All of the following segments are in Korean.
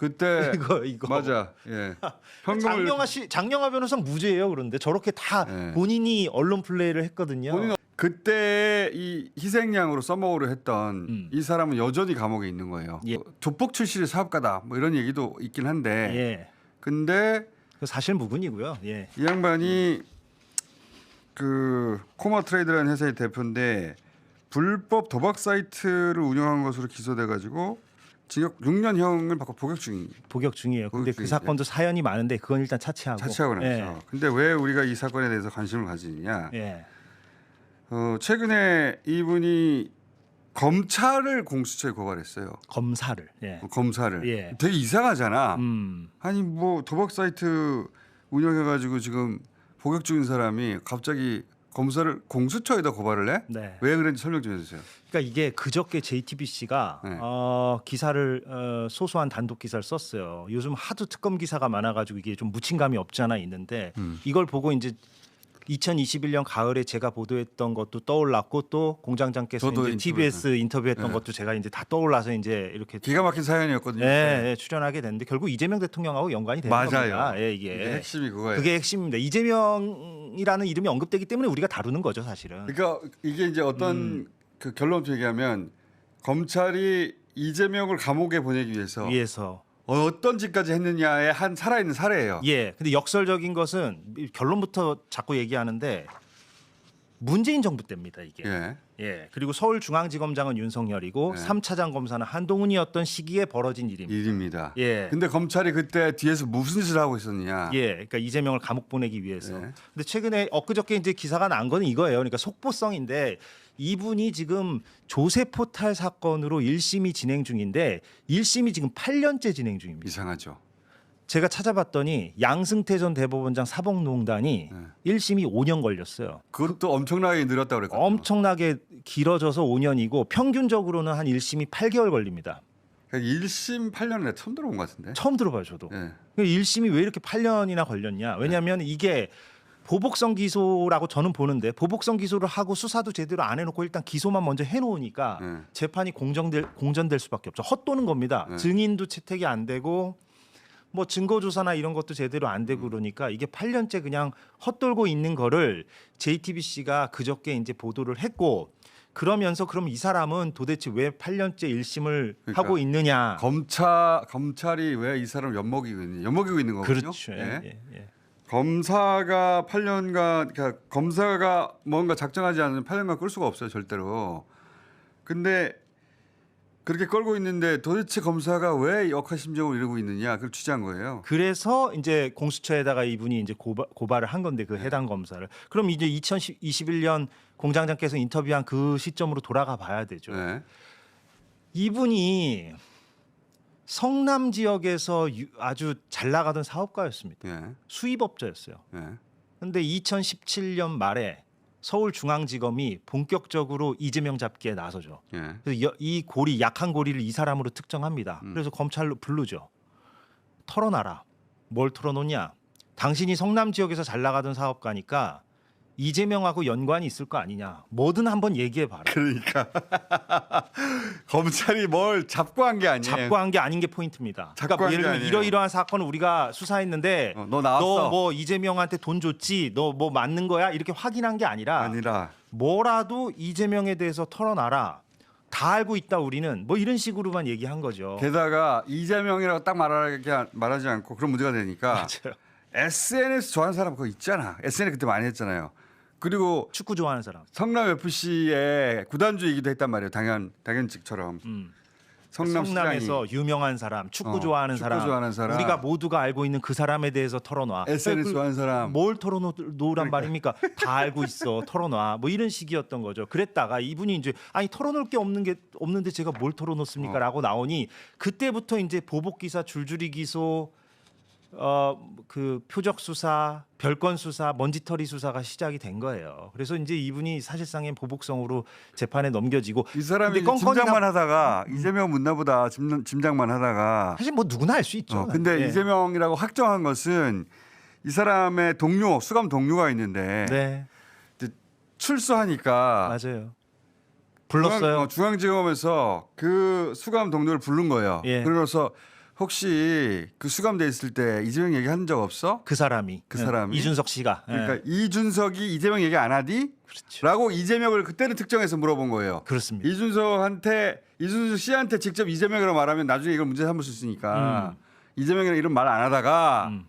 그때 이거 이거 맞아. 예. 현금을 장영하 씨 장영하 변호사 무죄예요. 그런데 저렇게 다 네. 본인이 언론 플레이를 했거든요. 본인 그때 이 희생양으로 써먹으려 했던 음. 이 사람은 여전히 감옥에 있는 거예요. 예. 조폭 출신의 사업가다. 뭐 이런 얘기도 있긴 한데. 예. 근데 그 사실 무근이고요. 예. 이 양반이 그 코마 트레이드라는 회사의 대표인데 불법 도박 사이트를 운영한 것으로 기소돼 가지고 징역 6년형을 받고 복역 중인 복역 중이에요. 근데 복역 그 중이죠. 사건도 사연이 많은데 그건 일단 차치하고. 자체하고 나서. 근데 왜 우리가 이 사건에 대해서 관심을 가지느냐? 예. 예. 어, 최근에 이분이 검찰을 공수처에 고발했어요. 검사를. 예. 어, 검사를. 예. 되게 이상하잖아. 음. 아니 뭐 도박 사이트 운영해가지고 지금 복역 중인 사람이 갑자기 검사를 공수처에다 고발을 해? 네. 왜 그런지 설명 좀 해주세요. 그러니까 이게 그저께 JTBC가 네. 어, 기사를 어, 소소한 단독 기사를 썼어요. 요즘 하도 특검 기사가 많아가지고 이게 좀 묻힌감이 없지 않아 있는데 음. 이걸 보고 이제 2021년 가을에 제가 보도했던 것도 떠올랐고 또 공장장께서 저도 이제 TBS 인터뷰했던 네. 것도 제가 이제 다 떠올라서 이제 이렇게 기가 막힌 사연이었거든요. 예, 예, 출연하게 됐는데 결국 이재명 대통령하고 연관이 되는 맞아요. 겁니다. 예, 이게 이게 핵심이 그거예요. 그게 핵심입니다. 이재명이라는 이름이 언급되기 때문에 우리가 다루는 거죠, 사실은. 그러니까 이게 이제 어떤 음. 그 결론부터 얘기하면 검찰이 이재명을 감옥에 보내기 위해서 위에서 어떤 짓까지 했느냐의 한 살아있는 사례예요. 예. 근데 역설적인 것은 결론부터 자꾸 얘기하는데 문재인 정부 때입니다, 이게. 예. 예. 그리고 서울중앙지검장은 윤석열이고 네. 삼 3차장 검사는 한동훈이었던 시기에 벌어진 일입니다. 일입니다. 예. 근데 검찰이 그때 뒤에서 무슨 짓을 하고 있었느냐? 예, 그러니까 이재명을 감옥 보내기 위해서. 네. 근데 최근에 엊그저께 이제 기사가 난 거는 이거예요. 그러니까 속보성인데 이분이 지금 조세 포탈 사건으로 1심이 진행 중인데 1심이 지금 8년째 진행 중입니다. 이상하죠. 제가 찾아봤더니 양승태 전 대법원장 사법농단이 네. 1심이 5년 걸렸어요. 그것도 엄청나게 늘었다고 그랬거든요. 엄청나게 길어져서 5년이고 평균적으로는 한 1심이 8개월 걸립니다. 그러니까 1심 8년에 처음 들어온 것 같은데. 처음 들어봐요, 저도. 예. 1심이 왜 이렇게 8년이나 걸렸냐? 왜냐하면 이게 보복성 기소라고 저는 보는데 보복성 기소를 하고 수사도 제대로 안 해놓고 일단 기소만 먼저 해놓으니까 네. 재판이 공정될 공전될 수밖에 없죠. 헛도는 겁니다. 네. 증인도 채택이 안 되고 뭐 증거 조사나 이런 것도 제대로 안 되고 그러니까 이게 8년째 그냥 헛돌고 있는 거를 JTBC가 그저께 이제 보도를 했고 그러면서 그럼 이 사람은 도대체 왜 8년째 1심을 그러니까 하고 있느냐? 검찰 검찰이 왜 이 사람을 엿먹이고 있는 엿먹이고 있는 거거든요. 그렇죠. 예. 예, 예. 검사가 8년간 그러니까 검사가 뭔가 작정하지 않으면 8년간 끌 수가 없어요 절대로. 근데 그렇게 끌고 있는데 도대체 검사가 왜 역하심적으로 이러고 있느냐 그걸 취재한 거예요. 그래서 이제 공수처에다가 이분이 이제 고발, 고발을 한 건데 그 해당 검사를 그럼 이제 2021년 공장장께서 인터뷰한 그 시점으로 돌아가 봐야 되죠. 네. 이분이 성남 지역에서 유- 아주 잘 나가던 사업가였습니다. 예. 수입업자였어요. 예. 근데 2017년 말에 서울중앙지검이 본격적으로 이재명 잡기에 나서죠. 예. 그래서 여- 이 고리 약한 고리를 이 사람으로 특정합니다. 음. 그래서 검찰로 부르죠. 털어놔라. 뭘 털어놓냐? 당신이 성남 지역에서 잘 나가던 사업가니까 이재명하고 연관이 있을 거 아니냐? 뭐든 한번 얘기해 봐라. 그러니까 검찰이 뭘 잡고 한 게 아니에요. 잡고 한 게 아닌 게 포인트입니다. 잡고 그러니까 한게 예를 들면 아니에요. 이러이러한 사건을 우리가 수사했는데 어, 너 나왔어. 너 뭐 이재명한테 돈 줬지? 너 뭐 맞는 거야? 이렇게 확인한 게 아니라 아니라 뭐라도 이재명에 대해서 털어놔라. 다 알고 있다 우리는 뭐 이런 식으로만 얘기한 거죠. 게다가 이재명이라고 딱 말하지, 않- 말하지 않고 그런 문제가 되니까 맞아요. SNS 좋아하는 사람 그거 있잖아. SNS 그때 많이 했잖아요. 그리고 축구 좋아하는 사람. 성남 FC의 구단주이기도 했단 말이에요. 당연 당연직처럼 음. 성남 성남에서 유명한 사람, 축구 어, 좋아하는 축구 사람, 좋아하는 사람. 우리가 모두가 알고 있는 그 사람에 대해서 털어놔. SNS 그- 좋아하는 사람. 뭘 털어놓으란 말입니까? 다 알고 있어. 털어놔. 뭐 이런 식이었던 거죠. 그랬다가 이분이 이제 아니 털어놓을 게 없는 게 없는데 제가 뭘 털어놓습니까?라고 나오니 그때부터 이제 보복 기사, 줄줄이 기소, 어 그 표적 수사, 별건 수사, 먼지털이 수사가 시작이 된 거예요. 그래서 이제 이분이 사실상의 보복성으로 재판에 넘겨지고 이 사람이 근데 건건이나- 짐작만 하다가 이재명 묻나보다 짐, 짐작만 하다가 사실 뭐 누구나 알 수 있죠. 어, 근데 예. 이재명이라고 확정한 것은 이 사람의 동료 수감 동료가 있는데 네 출소하니까 맞아요. 불렀어요. 중앙, 어, 중앙지검에서 그 수감 동료를 부른 거예요. 예. 그러면서 혹시 그 수감돼 있을 때 이재명 얘기 한 적 없어? 그 사람이 그 사람이? 이준석 씨가 예. 그러니까 이준석이 이재명 얘기 안 하디? 그렇죠. 라고 이재명을 그때는 특정해서 물어본 거예요. 그렇습니다. 이준석한테 이준석 씨한테 직접 이재명이라고 말하면 나중에 이걸 문제 삼을 수 있으니까 이재명이랑 이런 말안 하다가 음.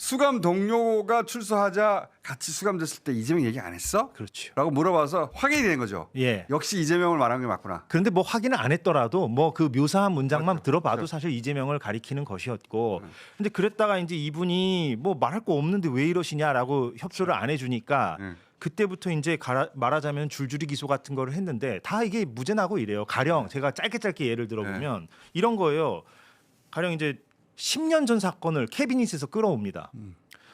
수감 동료가 출소하자 같이 수감됐을 때 이재명 얘기 안 했어? 그렇죠. 라고 물어봐서 확인이 된 거죠. 예. 역시 이재명을 말한 게 맞구나. 그런데 뭐 확인을 안 했더라도 뭐 그 묘사한 문장만 그렇죠. 들어봐도 그렇죠. 사실 이재명을 가리키는 것이었고 음. 근데 그랬다가 이제 이분이 뭐 말할 거 없는데 왜 이러시냐라고 협조를 안 해주니까 음. 그때부터 이제 가라, 말하자면 줄줄이 기소 같은 거를 했는데 다 이게 무죄 나고 이래요. 가령 제가 짧게 짧게 예를 들어보면 이런 거예요. 가령 이제 10년 전 사건을 캐비닛에서 끌어옵니다.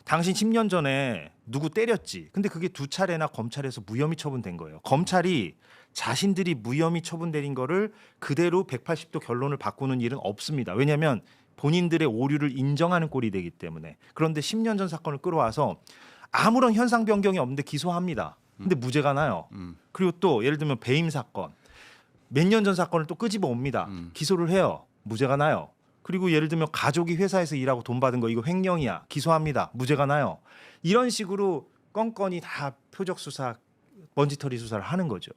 당신 10년 전에 누구 때렸지. 근데 그게 두 차례나 검찰에서 무혐의 처분된 거예요. 검찰이 자신들이 무혐의 처분된 거를 그대로 180도 결론을 바꾸는 일은 없습니다. 왜냐하면 본인들의 오류를 인정하는 꼴이 되기 때문에. 그런데 10년 전 사건을 끌어와서 아무런 현상 변경이 없는데 기소합니다. 근데 무죄가 나요. 음. 그리고 또 예를 들면 배임 사건 몇 년 전 사건을 또 끄집어 옵니다. 음. 기소를 해요. 무죄가 나요. 그리고 예를 들면 가족이 회사에서 일하고 돈 받은 거 이거 횡령이야. 기소합니다. 무죄가 나요. 이런 식으로 건건이 다 표적 수사, 먼지털이 수사를 하는 거죠.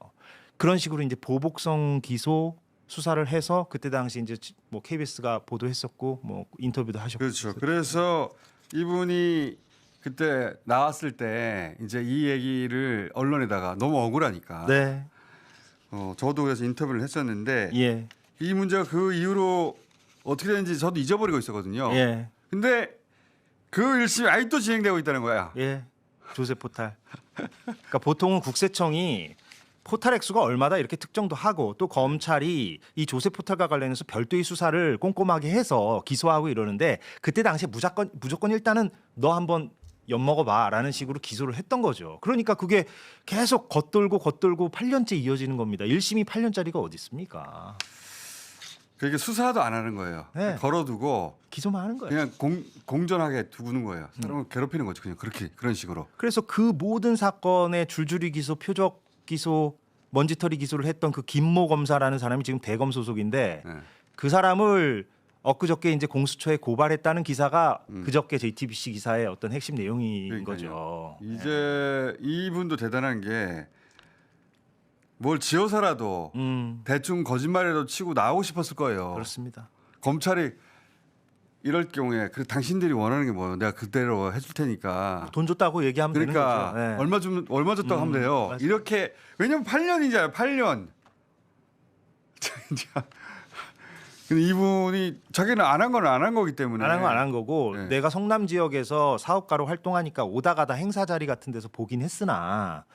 그런 식으로 이제 보복성 기소 수사를 해서 그때 당시 이제 뭐 KBS가 보도했었고 뭐 인터뷰도 하셨고 그렇죠. 그래서 이분이 그때 나왔을 때 이제 이 얘기를 언론에다가 너무 억울하니까 네. 어, 저도 그래서 인터뷰를 했었는데 예. 이 문제가 그 이후로 어떻게 됐는지 저도 잊어버리고 있었거든요. 예. 근데 그 일심이 아직도 진행되고 있다는 거야. 예. 조세 포탈. 그러니까 보통은 국세청이 포탈 액수가 얼마다 이렇게 특정도 하고 또 검찰이 이 조세 포탈과 관련해서 별도의 수사를 꼼꼼하게 해서 기소하고 이러는데 그때 당시에 무조건 무조건 일단은 너 한번 엿 먹어봐라는 식으로 기소를 했던 거죠. 그러니까 그게 계속 겉돌고 겉돌고 8년째 이어지는 겁니다. 1심이 8년짜리가 어디 있습니까? 그게 수사도 안 하는 거예요. 네. 걸어두고 기소만 하는 거예요. 그냥 공, 공전하게 두는 거예요. 음. 사람을 괴롭히는 거죠. 그냥 그렇게 그런 식으로. 그래서 그 모든 사건의 줄줄이 기소, 표적 기소, 먼지털이 기소를 했던 그 김모 검사라는 사람이 지금 대검 소속인데 네. 그 사람을 엊그저께 이제 공수처에 고발했다는 기사가 음. 그저께 JTBC 기사의 어떤 핵심 내용인 그러니까요. 거죠. 이제 이분도 대단한 게 뭘 지어서라도 음, 대충 거짓말이라도 치고 나오고 싶었을 거예요. 그렇습니다. 검찰이 이럴 경우에 그 당신들이 원하는 게 뭐예요? 내가 그대로 해줄 테니까. 돈 줬다고 얘기하면 그러니까 되는 거죠. 네. 얼마 좀 얼마 줬다고 음, 하면 돼요. 맞아요. 이렇게 왜냐면 8년이잖아요. 8년. 진짜. 근데 이분이 자기는 안 한 건 안 한 거기 때문에. 안 한 건 안 한 거고 네. 내가 성남 지역에서 사업가로 활동하니까 오다 가다 행사 자리 같은 데서 보긴 했으나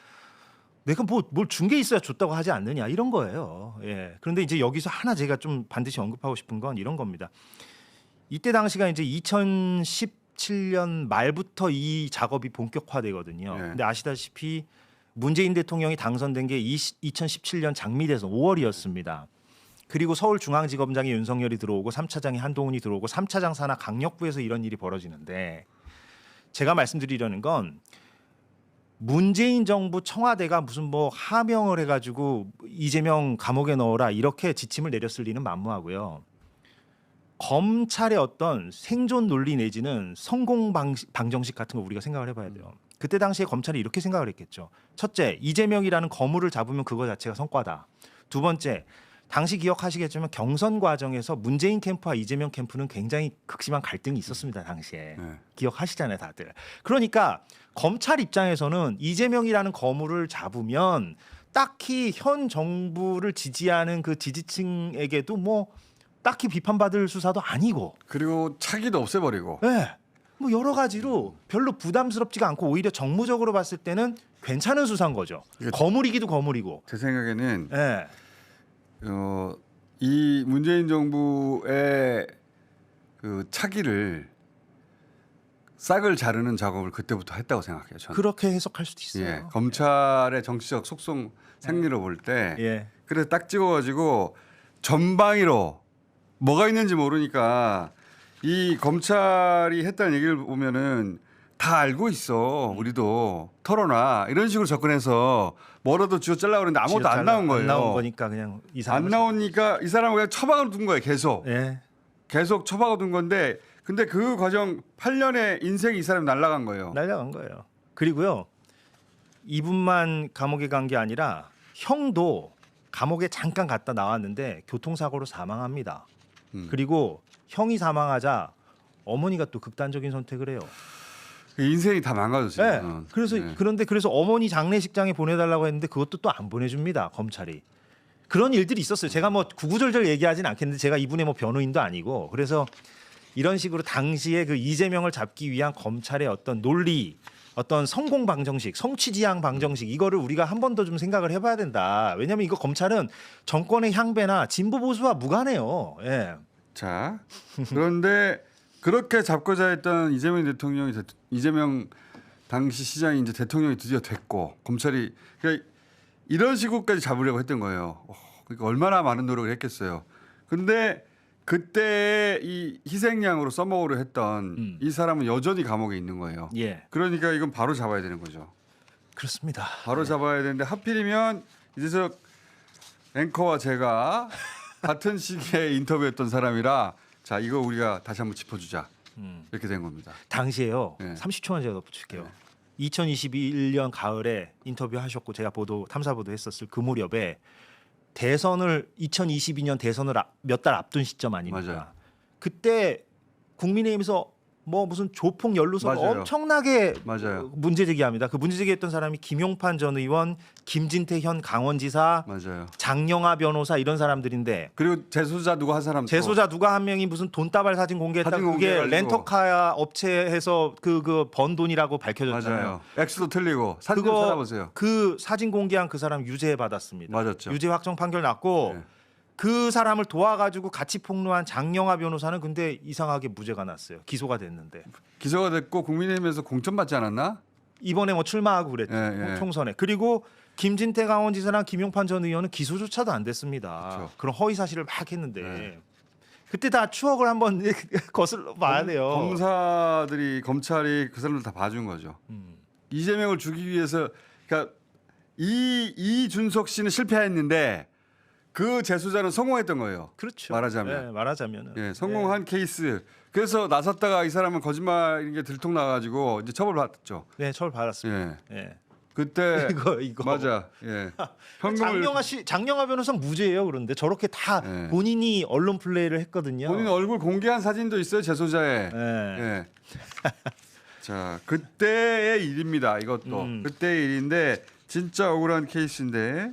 내가 뭐뭘준 게 있어야 줬다고 하지 않느냐 이런 거예요. 예. 그런데 이제 여기서 하나 제가 좀 반드시 언급하고 싶은 건 이런 겁니다. 이때 당시가 이제 2017년 말부터 이 작업이 본격화되거든요. 네. 근데 아시다시피 문재인 대통령이 당선된 게 20, 2017년 장미 대선 5월이었습니다. 그리고 서울중앙지검장에 윤석열이 들어오고 3차장에 한동훈이 들어오고 3차장 산하 강력부에서 이런 일이 벌어지는데 제가 말씀드리려는 건 문재인 정부 청와대가 무슨 뭐 하명을 해가지고 이재명 감옥에 넣어라 이렇게 지침을 내렸을 리는 만무하고요. 검찰의 어떤 생존 논리 내지는 성공 방식, 방정식 같은 거 우리가 생각을 해봐야 돼요. 그때 당시에 검찰이 이렇게 생각을 했겠죠. 첫째, 이재명이라는 거물을 잡으면 그거 자체가 성과다. 두 번째, 당시 기억하시겠지만 경선 과정에서 문재인 캠프와 이재명 캠프는 굉장히 극심한 갈등이 있었습니다 당시에 네. 기억하시잖아요 다들 그러니까 검찰 입장에서는 이재명이라는 거물을 잡으면 딱히 현 정부를 지지하는 그 지지층에게도 뭐 딱히 비판받을 수사도 아니고 그리고 차기도 없애버리고. 예. 뭐 여러 가지로 별로 부담스럽지가 않고 오히려 정무적으로 봤을 때는 괜찮은 수사인 거죠. 이게- 거물이기도 거물이고. 제 생각에는 예. 어, 이 문재인 정부의 그 차기를 싹을 자르는 작업을 그때부터 했다고 생각해요. 저는. 그렇게 해석할 수도 있어요. 예, 검찰의 정치적 속성 생리로 볼 때 예. 그래서 딱 찍어가지고 전방위로 뭐가 있는지 모르니까 이 검찰이 했다는 얘기를 보면은 다 알고 있어 우리도 털어놔 이런 식으로 접근해서 뭐라도 쥐어 잘라 그러는데 아무것도 안 나온 거예요. 안 나온 거니까 그냥 이상. 안 나오니까 이 사람을 그냥 처방으로 둔 거예요 계속. 예. 계속 처박아 둔 건데 근데 그 과정 8년의 인생이 이 사람이 날라간 거예요. 날려간 거예요. 그리고요 이분만 감옥에 간 게 아니라 형도 감옥에 잠깐 갔다 나왔는데 교통사고로 사망합니다. 음. 그리고 형이 사망하자 어머니가 또 극단적인 선택을 해요. 인생이 다 네. 망가졌어요. 그래서 네. 그런데 그래서 어머니 장례식장에 보내달라고 했는데 그것도 또 안 보내줍니다 검찰이. 그런 일들이 있었어요. 제가 뭐 구구절절 얘기하진 않겠는데 제가 이분의 뭐 변호인도 아니고 그래서 이런 식으로 당시에 그 이재명을 잡기 위한 검찰의 어떤 논리, 어떤 성공 방정식, 성취지향 방정식 이거를 우리가 한 번 더 좀 생각을 해봐야 된다. 왜냐하면 이거 검찰은 정권의 향배나 진보 보수와 무관해요. 예. 자 그런데 그렇게 잡고자 했던 이재명 대통령이 대- 이재명 당시 시장이 이제 대통령이 드디어 됐고 검찰이 그러니까 이런 식으로까지 잡으려고 했던 거예요. 어, 그러니까 얼마나 많은 노력을 했겠어요. 근데 그때 이 희생양으로 써먹으려 했던 음. 이 사람은 여전히 감옥에 있는 거예요. 예. 그러니까 이건 바로 잡아야 되는 거죠. 그렇습니다. 바로 잡아야 되는데 하필이면 이재석 앵커와 제가 같은 시기에 인터뷰했던 사람이라 자 이거 우리가 다시 한번 짚어주자 음. 이렇게 된 겁니다. 당시에요. 네. 30초만 제가 덧붙일게요. 네. 2021년 가을에 인터뷰 하셨고 제가 보도 탐사 보도 했었을 그 무렵에 대선을 2022년 대선을 몇 달 앞둔 시점 아닙니까? 맞아요. 그때 국민의힘에서 뭐 무슨 조폭 연루설 맞아요. 엄청나게 맞아요. 문제 제기합니다. 그 문제 제기했던 사람이 김용판 전 의원, 김진태 현 강원지사, 맞아요. 장영하 변호사 이런 사람들인데 그리고 재소자 누구 한 사람 또 재소자 누가 한 명이 무슨 돈다발 사진 공개했다 사진 그게 공개해가지고. 렌터카 업체에서 그 그 번 돈이라고 밝혀졌잖아요. 맞아요. X도 틀리고 사진 좀 찾아보세요. 그 사진 공개한 그 사람 유죄 받았습니다. 맞았죠. 유죄 확정 판결 났고 네. 그 사람을 도와가지고 같이 폭로한 장영하 변호사는 근데 이상하게 무죄가 났어요. 기소가 됐는데 기소가 됐고 국민의힘에서 공천 받지 않았나? 이번에 뭐 출마하고 그랬죠 예, 예. 총선에 그리고 김진태 강원지사랑 김용판 전 의원은 기소조차도 안 됐습니다. 그렇죠. 그런 허위 사실을 막 했는데 네. 그때 다 추억을 한번 거슬러 봐야 돼요. 검사들이 검찰이 그 사람들 다 봐준 거죠. 음. 이재명을 주기 위해서 그러니까 이 이준석 씨는 실패했는데 그 재소자는 성공했던 거예요. 그렇죠. 말하자면. 예, 말하자면은 예, 성공한 케이스. 그래서 나섰다가 이 사람은 거짓말 이게 들통 나가지고 이제 처벌받았죠. 네, 처벌 받았습니다. 예, 예. 그때 이거 이거 맞아. 예, 현금을 장영하 씨, 장영하 변호사 무죄예요. 그런데 저렇게 다 네. 본인이 언론 플레이를 했거든요. 본인 얼굴 공개한 사진도 있어요 재소자에. 예. 예. 자 그때의 일입니다. 이것도 음. 그때의 일인데 진짜 억울한 케이스인데